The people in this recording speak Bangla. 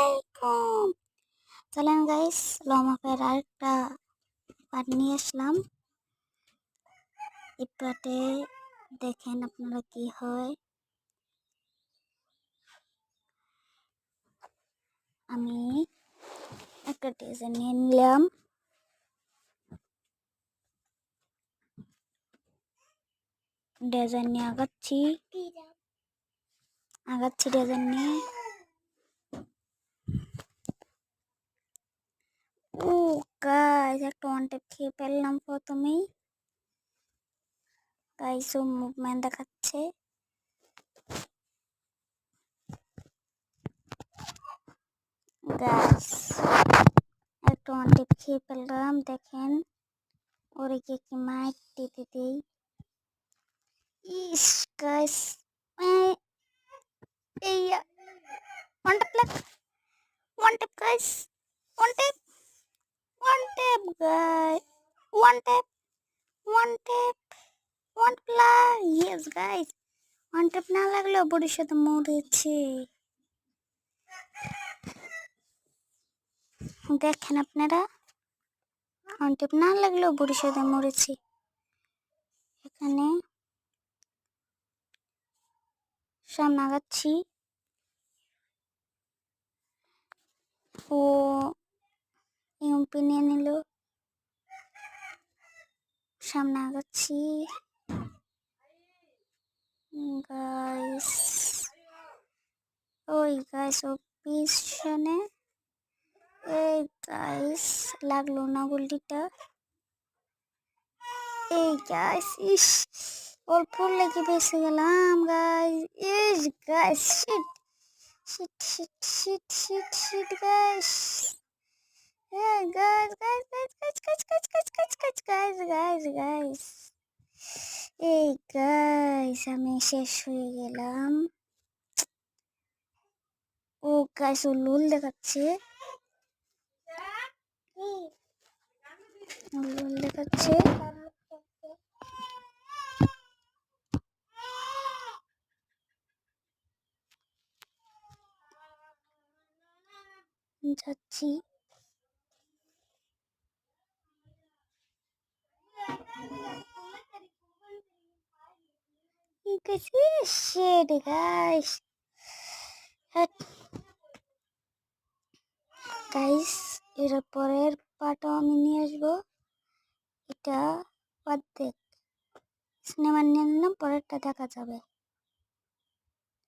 আলাইকুম। চলেন গাইস লমাফের আরেকটা পার্ট নিয়ে আসলাম। এই পার্টে দেখেন আপনারা কি হয়। আমি একটা ডিজাইন নিয়ে নিলাম। ডিজাইন নিয়ে আগাচ্ছি। আগাচ্ছি ডিজাইন নিয়ে ও গাইস একটা ওয়ান টেপ খেয়ে ফেললাম প্রথমেই। গাইস ও মুভমেন্ট দেখাচ্ছে। গাইস একটা ওয়ান টেপ খেয়ে ফেললাম, দেখেন। ওরে কে কি মাইক দিতে দেই। ইস গাইস এই ওয়ান টেপ লাগ one tap guys one tap one tap guys one tap. One tap. One play yes, guys. One tap না লাগলেও বড়ির সাথে মরেছে। দেখেন আপনারা। ওয়ান টেপ না লাগলেও বড়ির সাথে মরেছে। এখানে সামনে আগাচ্ছি। ও ইউপি নিয়ে নিল। সামনে আগাচ্ছি গাইস ওই গাইস ও পিছনে এই গাইস লাগল না গুলিটা এই গাইস ইস অল্প লেগে বেঁচে গেলাম গাইস ইস guys shit shit shit shit shit shit guys Yeah, guys, guys, guys, guys, guys, guys, guys, guys, guys, guys, guys, guys. এই গাইস আমি শেষ হয়ে গেলাম ও গাইস ও লুল দেখাচ্ছে লুল দেখাচ্ছে যাচ্ছি shit, guys. গাইস এর পরের পাটাও আমি নিয়ে আসব এটা অর্ধেক সিনেমার নিয়ে নিলাম পরেরটা দেখা যাবে